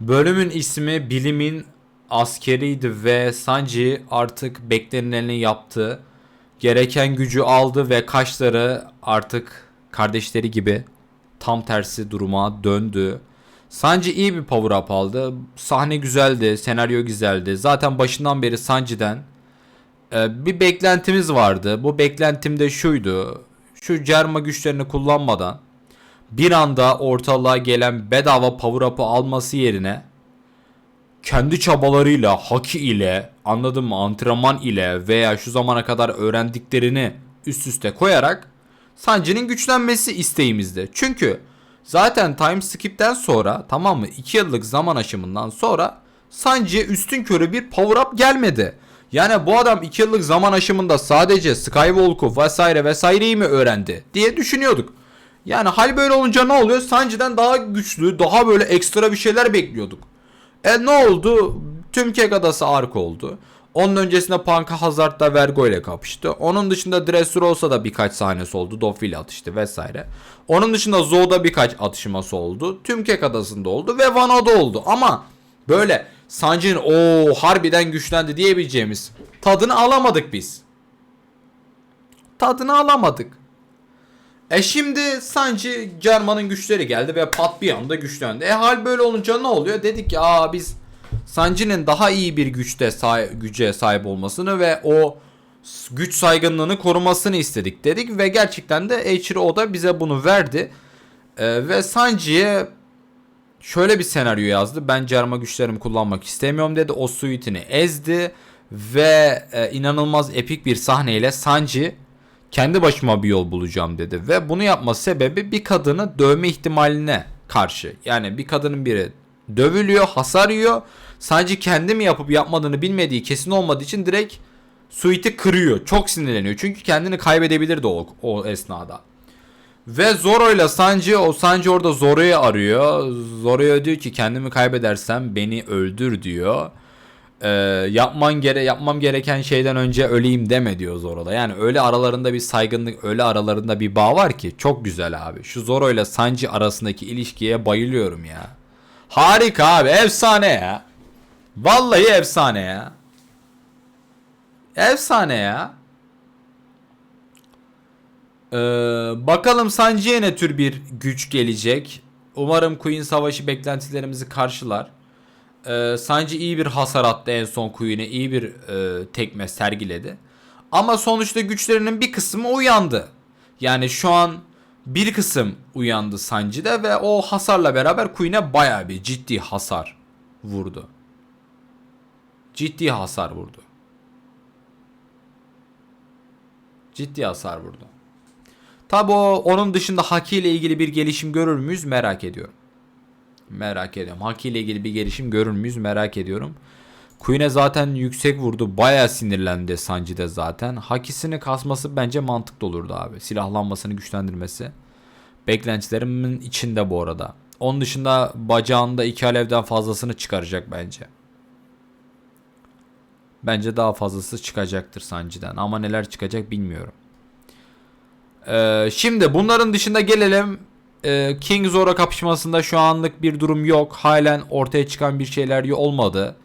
Bölümün ismi bilimin askeriydi ve Sanji artık beklenileni yaptı. Gereken gücü aldı ve kaşları artık kardeşleri gibi tam tersi duruma döndü. Sanji iyi bir power up aldı. Sahne güzeldi, senaryo güzeldi. Zaten başından beri Sanji'den e, bir beklentimiz vardı. Bu beklentim de şuydu. Şu Cerma güçlerini kullanmadan bir anda ortalığa gelen bedava power up'ı alması yerine kendi çabalarıyla, haki ile, anladın mı, antrenman ile veya şu zamana kadar öğrendiklerini üst üste koyarak Sanji'nin güçlenmesi isteğimizde. Çünkü zaten time skip'ten sonra tamam mı 2 yıllık zaman aşımından sonra Sanji'ye üstün körü bir power up gelmedi. Yani bu adam 2 yıllık zaman aşımında sadece Skywalk'u vesaire vesaireyi mi öğrendi diye düşünüyorduk. Yani hal böyle olunca ne oluyor? Sanji'den daha güçlü, daha böyle ekstra bir şeyler bekliyorduk. E ne oldu? Tüm Kek Adası ark oldu. Onun öncesinde Panka Hazard'da Vergo ile kapıştı. Onun dışında Dressrosa da birkaç sahnesi oldu. Doffy ile atıştı vesaire. Onun dışında Zo'da birkaç atışması oldu. Tüm Kek Adası'nda oldu ve Wano'da oldu. Ama böyle Sanji'nin o harbiden güçlendi diyebileceğimiz tadını alamadık biz. Tadını alamadık. E şimdi Sanji German'ın güçleri geldi ve pat bir anda güçlendi. E hal böyle olunca ne oluyor? Dedik ki aa biz Sanji'nin daha iyi bir güçte say- güce sahip olmasını ve o güç saygınlığını korumasını istedik dedik ve gerçekten de Eiichiro Oda bize bunu verdi. E, ve Sanji'ye şöyle bir senaryo yazdı. Ben Cerma güçlerimi kullanmak istemiyorum dedi. O suitini ezdi ve e, inanılmaz epik bir sahneyle Sanji kendi başıma bir yol bulacağım dedi ve bunu yapma sebebi bir kadını dövme ihtimaline karşı. Yani bir kadının biri dövülüyor, hasar yiyor. Sadece kendi mi yapıp yapmadığını bilmediği kesin olmadığı için direkt suiti kırıyor. Çok sinirleniyor. Çünkü kendini kaybedebilirdi o, o esnada. Ve Zoro ile Sanji, o Sanji orada Zoro'yu arıyor. Zoro'ya diyor ki kendimi kaybedersem beni öldür diyor. Ee, yapman gere yapmam gereken şeyden önce öleyim deme diyor Zoro'da. Yani öyle aralarında bir saygınlık, öyle aralarında bir bağ var ki çok güzel abi. Şu Zoro ile Sanji arasındaki ilişkiye bayılıyorum ya. Harika abi, efsane ya. Vallahi efsane ya. Efsane ya. Ee, bakalım Sanji'ye ne tür bir güç gelecek. Umarım Queen Savaşı beklentilerimizi karşılar. Ee, Sanji iyi bir hasar attı en son Queen'e. iyi bir e, tekme sergiledi. Ama sonuçta güçlerinin bir kısmı uyandı. Yani şu an bir kısım uyandı Sanji'de ve o hasarla beraber Queen'e baya bir ciddi hasar vurdu. Ciddi hasar vurdu. Ciddi hasar vurdu. Tabi onun dışında Haki ile ilgili bir gelişim görür müyüz merak ediyorum. Merak ediyorum. Haki ile ilgili bir gelişim görür müyüz merak ediyorum. Queen'e zaten yüksek vurdu. Baya sinirlendi Sanji de zaten. Hakisini kasması bence mantıklı olurdu abi. Silahlanmasını güçlendirmesi. Beklentilerimin içinde bu arada. Onun dışında bacağında iki alevden fazlasını çıkaracak bence. Bence daha fazlası çıkacaktır Sanji'den. Ama neler çıkacak bilmiyorum. Ee, şimdi bunların dışında gelelim e, King Zoro kapışmasında şu anlık bir durum yok. Halen ortaya çıkan bir şeyler olmadı.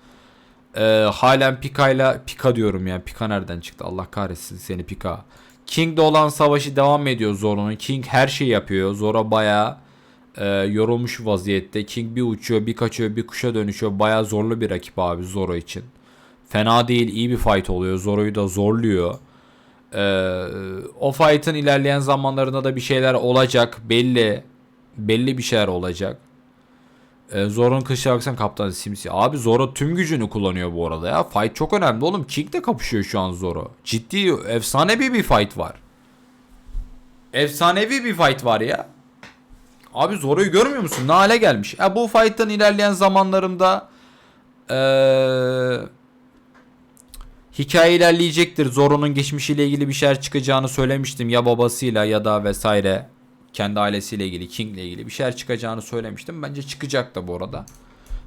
Ee, halen Pika ile Pika diyorum ya. Pika nereden çıktı? Allah kahretsin seni Pika. King'de olan savaşı devam ediyor Zoro'nun. King her şeyi yapıyor. Zoro bayağı e, yorulmuş vaziyette. King bir uçuyor, bir kaçıyor, bir kuşa dönüşüyor. Bayağı zorlu bir rakip abi Zoro için. Fena değil, iyi bir fight oluyor. Zoro'yu da zorluyor. Ee, o fight'ın ilerleyen zamanlarında da bir şeyler olacak. Belli. Belli bir şeyler olacak. Ee, Zoro'nun kışa baksan kaptan simsiyah. Abi Zoro tüm gücünü kullanıyor bu arada ya. Fight çok önemli oğlum. King de kapışıyor şu an Zoro. Ciddi efsanevi bir fight var. Efsanevi bir fight var ya. Abi Zoro'yu görmüyor musun? Ne hale gelmiş. Ya bu fight'tan ilerleyen zamanlarımda eee hikaye ilerleyecektir. Zoro'nun geçmişiyle ilgili bir şeyler çıkacağını söylemiştim. Ya babasıyla ya da vesaire. Kendi ailesiyle ilgili, King'le ilgili bir şeyler çıkacağını söylemiştim. Bence çıkacak da bu arada.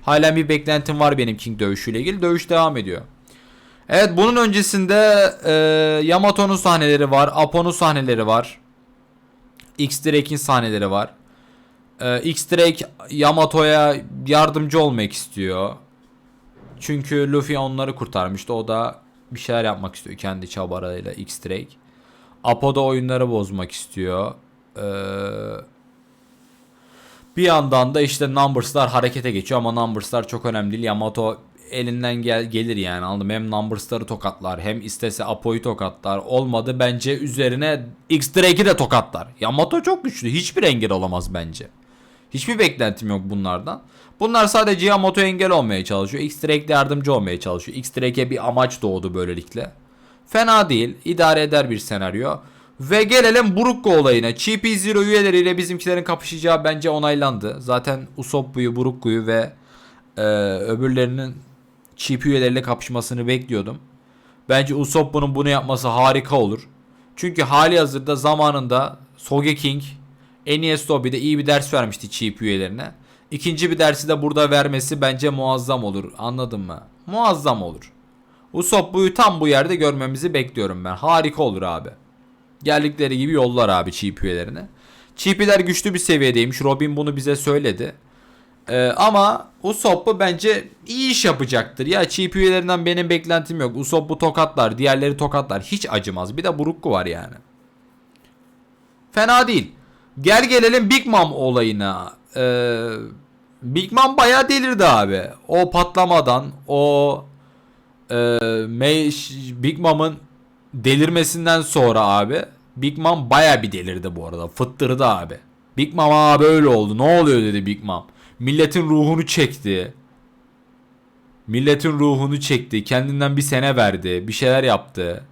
Halen bir beklentim var benim King dövüşüyle ilgili. Dövüş devam ediyor. Evet bunun öncesinde e, Yamato'nun sahneleri var. Apo'nun sahneleri var. X-Drake'in sahneleri var. Ee, X-Drake Yamato'ya yardımcı olmak istiyor. Çünkü Luffy onları kurtarmıştı. O da bir şeyler yapmak istiyor kendi çabalarıyla X-Drake. Apo da oyunları bozmak istiyor. Ee, bir yandan da işte Numbers'lar harekete geçiyor ama Numbers'lar çok önemli değil. Yamato elinden gel gelir yani anladım. Hem Numbers'ları tokatlar hem istese Apo'yu tokatlar. Olmadı bence üzerine X-Drake'i de tokatlar. Yamato çok güçlü. Hiçbir engel olamaz bence. Hiçbir beklentim yok bunlardan. Bunlar sadece Yamato engel olmaya çalışıyor. X-Drake yardımcı olmaya çalışıyor. X-Drake'e bir amaç doğdu böylelikle. Fena değil. idare eder bir senaryo. Ve gelelim Burukko olayına. GP0 üyeleriyle bizimkilerin kapışacağı bence onaylandı. Zaten Usopp'uyu, Burukko'yu ve e, öbürlerinin GP üyeleriyle kapışmasını bekliyordum. Bence Usopp'un bunu yapması harika olur. Çünkü hali hazırda zamanında Sogeking NES Lobby'de iyi bir ders vermişti GP üyelerine. İkinci bir dersi de burada vermesi bence muazzam olur. Anladın mı? Muazzam olur. Usopp'u tam bu yerde görmemizi bekliyorum ben. Harika olur abi. Geldikleri gibi yollar abi çiğ üyelerine. Çiğpiler güçlü bir seviyedeymiş. Robin bunu bize söyledi. Ee, ama Usopp'u bence iyi iş yapacaktır. Ya çiğ üyelerinden benim beklentim yok. Usopp'u tokatlar. Diğerleri tokatlar. Hiç acımaz. Bir de Burukku var yani. Fena değil. Gel gelelim Big Mom olayına. Ee, Big Mom bayağı delirdi abi. O patlamadan, o e, May- Big Mom'ın delirmesinden sonra abi Big Mom baya bir delirdi bu arada. Fıttırdı abi. Big Mom abi öyle oldu. Ne oluyor dedi Big Mom. Milletin ruhunu çekti. Milletin ruhunu çekti. Kendinden bir sene verdi. Bir şeyler yaptı.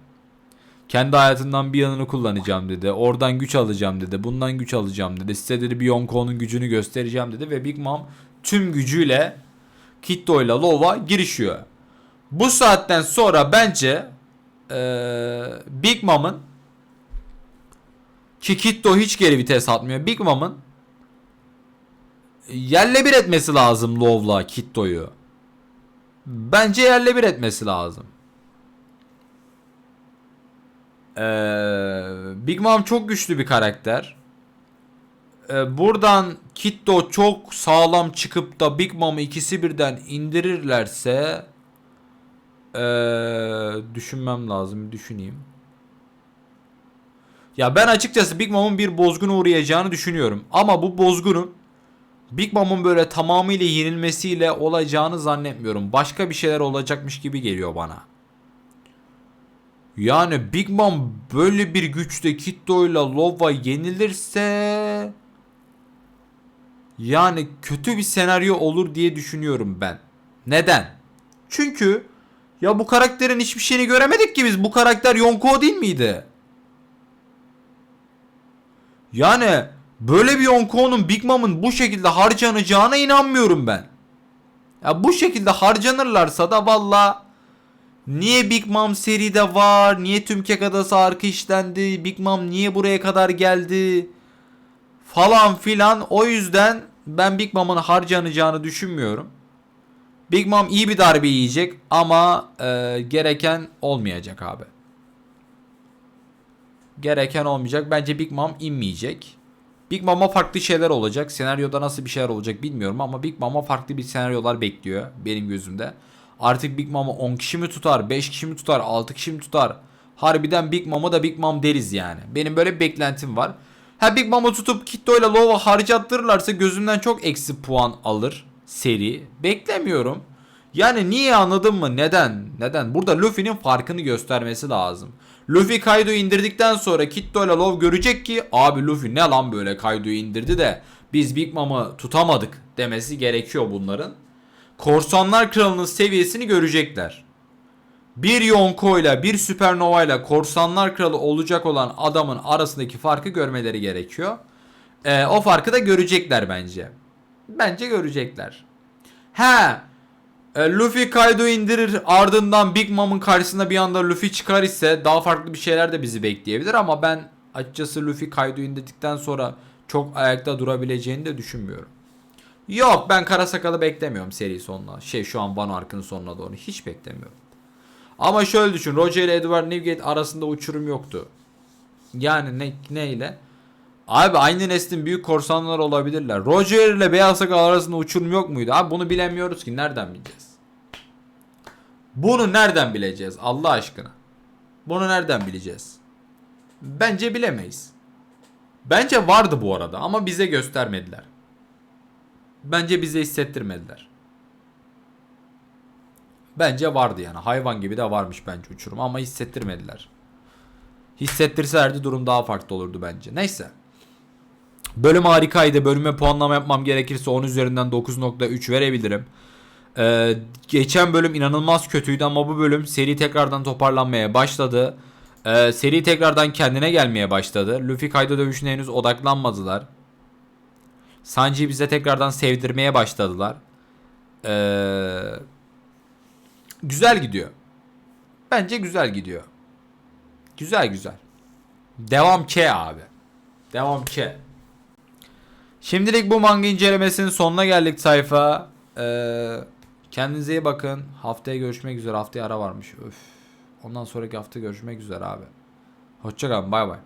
Kendi hayatından bir yanını kullanacağım dedi. Oradan güç alacağım dedi. Bundan güç alacağım dedi. Size dedi bir Yonko'nun gücünü göstereceğim dedi. Ve Big Mom tüm gücüyle Kitto ile Lova girişiyor. Bu saatten sonra bence ee, Big Mom'ın ki Kitto hiç geri vites atmıyor. Big Mom'ın yerle bir etmesi lazım Love'la Kitto'yu. Bence yerle bir etmesi lazım. Ee, Big Mom çok güçlü bir karakter. Ee, buradan Kitto çok sağlam çıkıp da Big Mom'u ikisi birden indirirlerse ee, düşünmem lazım. Düşüneyim. Ya ben açıkçası Big Mom'un bir bozguna uğrayacağını düşünüyorum. Ama bu bozgunun Big Mom'un böyle tamamıyla yenilmesiyle olacağını zannetmiyorum. Başka bir şeyler olacakmış gibi geliyor bana. Yani Big Mom böyle bir güçte Kitto ile Lova yenilirse yani kötü bir senaryo olur diye düşünüyorum ben. Neden? Çünkü ya bu karakterin hiçbir şeyini göremedik ki biz. Bu karakter Yonko değil miydi? Yani böyle bir Yonko'nun Big Mom'un bu şekilde harcanacağına inanmıyorum ben. Ya bu şekilde harcanırlarsa da valla niye Big Mom seride var? Niye tüm Adası arka işlendi? Big Mom niye buraya kadar geldi? Falan filan. O yüzden ben Big Mom'un harcanacağını düşünmüyorum. Big Mom iyi bir darbe yiyecek ama e, gereken olmayacak abi. Gereken olmayacak. Bence Big Mom inmeyecek. Big Mom'a farklı şeyler olacak. Senaryoda nasıl bir şeyler olacak bilmiyorum ama Big Mom'a farklı bir senaryolar bekliyor benim gözümde. Artık Big Mom'u 10 kişi mi tutar, 5 kişi mi tutar, 6 kişi mi tutar? Harbiden Big Mom'a da Big Mom deriz yani. Benim böyle bir beklentim var. Ha Big Mom'u tutup Kitto ile Lova harcattırırlarsa gözümden çok eksi puan alır seri. Beklemiyorum. Yani niye anladın mı? Neden? Neden? Burada Luffy'nin farkını göstermesi lazım. Luffy Kaido'yu indirdikten sonra Kitto ile Love görecek ki abi Luffy ne lan böyle Kaido'yu indirdi de biz Big Mom'u tutamadık demesi gerekiyor bunların. Korsanlar Kralı'nın seviyesini görecekler. Bir Yonko ile bir Supernova ile Korsanlar Kralı olacak olan adamın arasındaki farkı görmeleri gerekiyor. Ee, o farkı da görecekler bence. Bence görecekler. He. E, Luffy Kaido indirir ardından Big Mom'un karşısında bir anda Luffy çıkar ise daha farklı bir şeyler de bizi bekleyebilir ama ben açıkçası Luffy Kaido indirdikten sonra çok ayakta durabileceğini de düşünmüyorum. Yok ben kara sakalı beklemiyorum seri sonuna. Şey şu an Wano Ark'ın sonuna doğru hiç beklemiyorum. Ama şöyle düşün Roger ile Edward Newgate arasında uçurum yoktu. Yani ne, neyle? Abi aynı neslin büyük korsanlar olabilirler. Roger ile Beyaz Sakal arasında uçurum yok muydu? Abi bunu bilemiyoruz ki. Nereden bileceğiz? Bunu nereden bileceğiz Allah aşkına? Bunu nereden bileceğiz? Bence bilemeyiz. Bence vardı bu arada ama bize göstermediler. Bence bize hissettirmediler. Bence vardı yani. Hayvan gibi de varmış bence uçurum ama hissettirmediler. Hissettirselerdi durum daha farklı olurdu bence. Neyse. Bölüm harikaydı. Bölüme puanlama yapmam gerekirse 10 üzerinden 9.3 verebilirim. Ee, geçen bölüm inanılmaz kötüydü ama bu bölüm seri tekrardan toparlanmaya başladı. Ee, seri tekrardan kendine gelmeye başladı. Luffy kayda dövüşüne henüz odaklanmadılar. Sanji'yi bize tekrardan sevdirmeye başladılar. Ee, güzel gidiyor. Bence güzel gidiyor. Güzel güzel. Devam K abi. Devam K. Şimdilik bu manga incelemesinin sonuna geldik sayfa. Ee, kendinize iyi bakın. Haftaya görüşmek üzere. Haftaya ara varmış. Öf. Ondan sonraki hafta görüşmek üzere abi. Hoşçakalın. Bay bay.